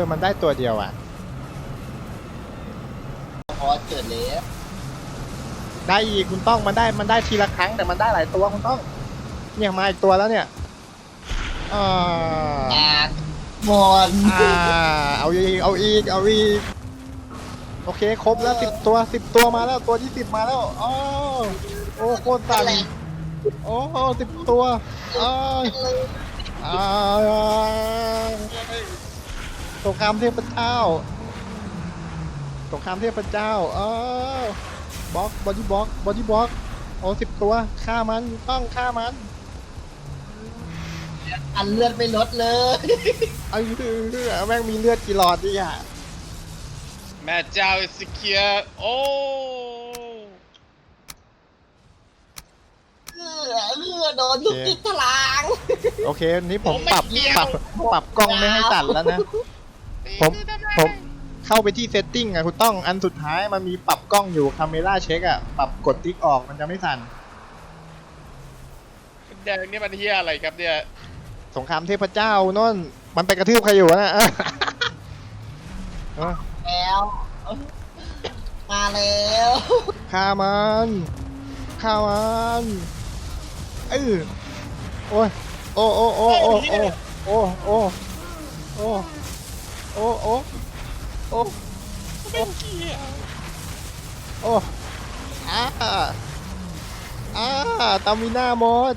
อมันได้ตัวเดียวอะพอเกิดแล้วได้อีกคุณต้องมันได้มันได้ทีละครั้งแต่มันได้หลายตัวคุณต้อง เนี่ยมาอีกตัวแล้วเนี่ยอ่าอ่านหมดอ่าเอาอีกเอาอีกเอาอีกโอเคครบแล้วสิบตัวสิบตัวมาแล้วตัวที่สิบมาแล้วอ๋อโอ้โคตรสั่นโอ้สิบตัวอ้าวอ้าวส งครามเทพเจ้า สงครามเทพเจ้าอ้าวบล็อกบอดี้บล็อกบอดี้บล็อกโอ้สิบตัวฆ่ามันต้องฆ่ามันอันเลือดไม่ลดเลยเออแม่งมีเลือดกี่หลอดดิอะแม่เจ้าสเกียโอ้เลือดเลือดโดนทุกทิศทาง โอเค นี่ผมปรับปรับปรับกล้องไม่ให้สั่นแล้วนะ ผมผมเข้าไปที่เซตติ้งอะคุณต้องอันสุดท้ายมันมีปรับกล้องอยู่คาเมล่าเช็คอะปรับกดติ๊กออกมันจะไม่สั่นแดงนี่มันเฮียอะไรครับเนี่ยสงครามเทพเจ้านั่นมันไปกระทืบใครอยู่วะนะเออแล้ว มาแล้วฆ่ามันฆ่ามันเออโอ้ยโอ้โอ้โอ้โอ้โอ้โอ้โอ้ โอ้โอ้โอ้โอ้โอ้อาอ่าตามิน่าหมด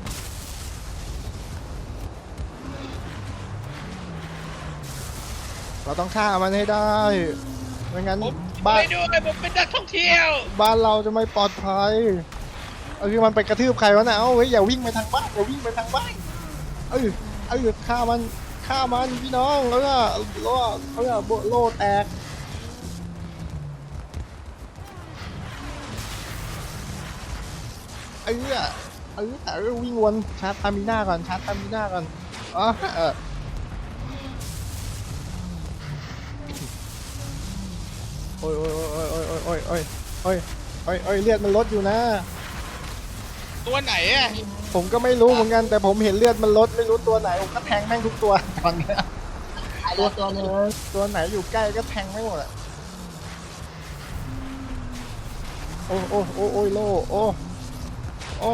เราต้องฆ่ามันให้ได้ไม่งั้นผมบ้านไปด้วยผมเป็นนักท่องเที่ยวบ้านเราจะไม่ปลอดภัย เอาคือมันไปกระทืบใครวะนะเอาเฮ้ยอย่าวิ่งไปทางบ้านอย่าวิ่งไปทางบ้าน เออเออฆ่ามัน ฆ่ามันพี่น้องแล้วก็โล่เขาเรียกว่าโล่แตกเออเออเออวิ่งวนชาร์จตามิน่าก่อนชาร์จตามิน่าก่อนอ๋อเออโอ้ยโอ้ยโอ้ยโอ้ยโอ้ยโอ้ยโอ้ยโอ้ยโอ้ยเลือดมันลดอยู่นะ ตัวไหนอะ ผมก็ไม่รู้เหมือนกันแต่ผมเห็นเลือดมันลดไม่รู้ตัวไหนผมก็แทงแม่งทุกตัวตอนเนี้ยไอ้ตัวตัวหนึงตัวไหนอยู่ใกล้ก็แทงไม่หมดอะโอ้โอ้โอ้โอ้ยโลโอ้โอ้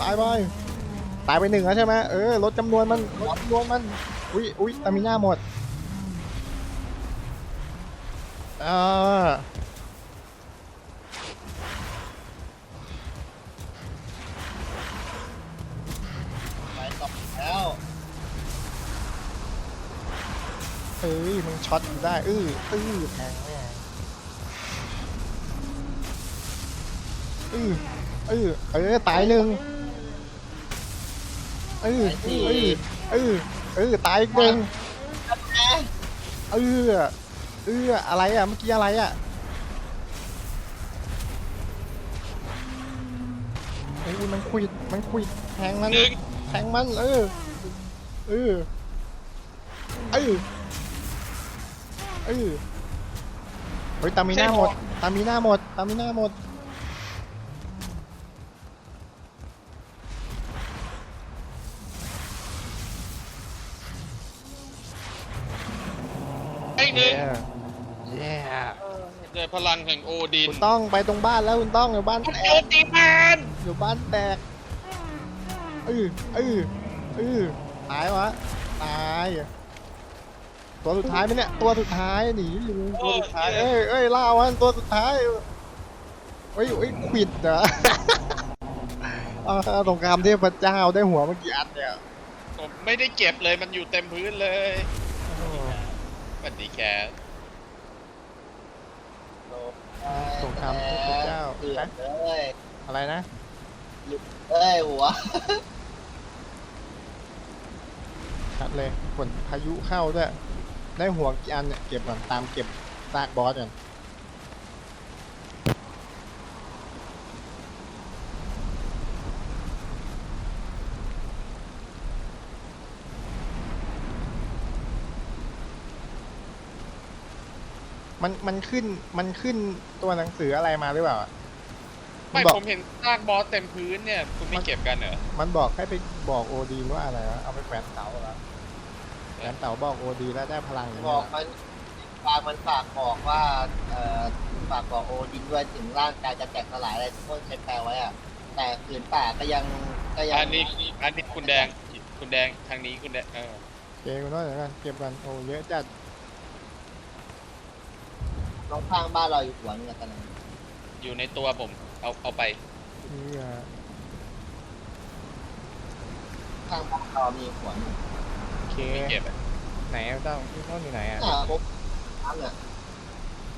ตายไปตายไปหนึ่งแล้วใช่ไหมเออลดจำนวนมันลดจำนวนมันอุ้ยอุ้ยตามิน่าหมดอ่า เอ้ยมึงช็อตกูได้เออเออแทงแม่งเออเออเออตายหนึ่งเออเออเออเออตายอีกหนึ่งเออเอออะไรอะเมื่อกี้อะไรอะเฮ้ยมันควิดมันควิดแทงมันแทงมันเออเออเออ เออเฮ้ยตามีหน้าหมดตามีหน้าหมดตามีหน้าหมด ไอ้หนึ่งแย่ด้วยพลังแห่งโอดินคุณต้องไปตรงบ้านแล้วคุณต้องอยู่บ้านมันแตโจกมตีแมนอยู่บ้านแตกเออเออเออตายวะตาย ตัวสุดท้ายไหมเนี่ย ตัวสุดท้ายหนีลุงตัวสุดท้ายเอ้ยเอ้ยล่าวันตัวสุดท้ายเฮ้ยเฮ้ยควิดเหรออ่าสงครามเทพเจ้าได้หัวเมื่อกี้อันเนี่ยผมไม่ได้เก็บเลยมันอยู่เต็มพื้นเลยสวัสดีแคทสงครามเทพเจ้าเดือฮะดเลยอะไรนะเอ้ยหัวชัดเลยฝนพายุเข้าด้วย ได้หัวกี่อันเนี่ยเก็บก่อนตามเก็บซากบอสก่อนมันมันขึ้นมันขึ้นตัวหนังสืออะไรมาหรือเปล่าอะไม่บอกผมเห็นซากบอสเต็มพื้นเนี่ย คุณไม่เก็บกันเหรอมันบอกให้ไปบอกโอดีนว่าอะไรวะเอาไปแขวนเสาแล้ว แหลมเต่าบอกโอดีแล้วได้พลังอย่างบนี้อกมันฟางมันฝากบอกว่าเอ่อฝากบอกโอดินด้วยถึงร่างกายจะแตกสลายอะไรทุกคนใช้แปลไว้อะแต่ผืนป่าก็ยังก็ยังอันนี้อันนี้คุณแดงคุณแดงทางนี้คุณแดงเออเก็บกันหน่อยเดี๋ยวกันเก็บกันโอ้เยอะจัดน้องข้างบ้านเราอยู่หัวนึงอะตอนนั้นอยู่ในตัวผมเอาเอาไปนี่อะข้างบ้านเรามีหัวหนึงโอ เคไม่เก็บอะไหนเจ้าพี่ต้นอยู่ไหนอะอ่าปุ๊บน้ำเนี่ย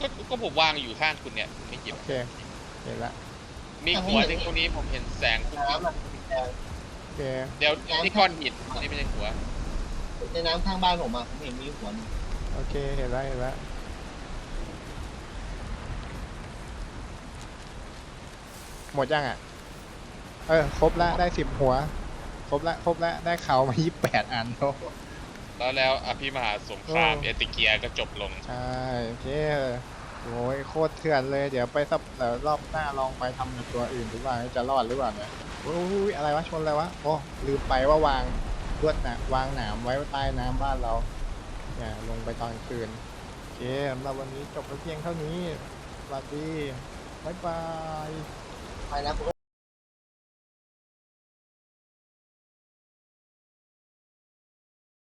ก็ก็ผมวางอยู่ข้างคุณเนี่ยไม่เก็บ โอเคเห็นละมีหัวที่ตรงนี้ผมเห็นแสงน้ำอะแต่โอเคเดี๋ยวนี่ก้อนหินนี่ไม่ใช่หัว ในน้ำข้างบ้านผมอะผมเห็นมีหัวหนึงโอเคเห็นละเห็นละหมดยังอะ เออ ครบละได้สิบหัว ครบละครบละได้เขามายี่แปดอันโอ้ แล้วแล้วอภิมหาสงครามโอ้เอติเกียก็จบลง ใช่โอเคโอ้ยโคตรเถื่อนเลย เดี๋ยวไปสับเดี๋ยวรอบหน้าลองไปทำกับตัวอื่นดูว่าจะรอดหรือเปล่าเนี่ยโอ้ยอะไรวะชนอะไรวะโอ้ลืมไปว่าวางลวดหนะวางหนามไว้ใต้น้ำบ้านเราเนี่ยลงไปตอนคืนโอเคสำหรับวันนี้จบไปเพียงเท่านี้สวัสดี บ๊ายบาย ไปนะผม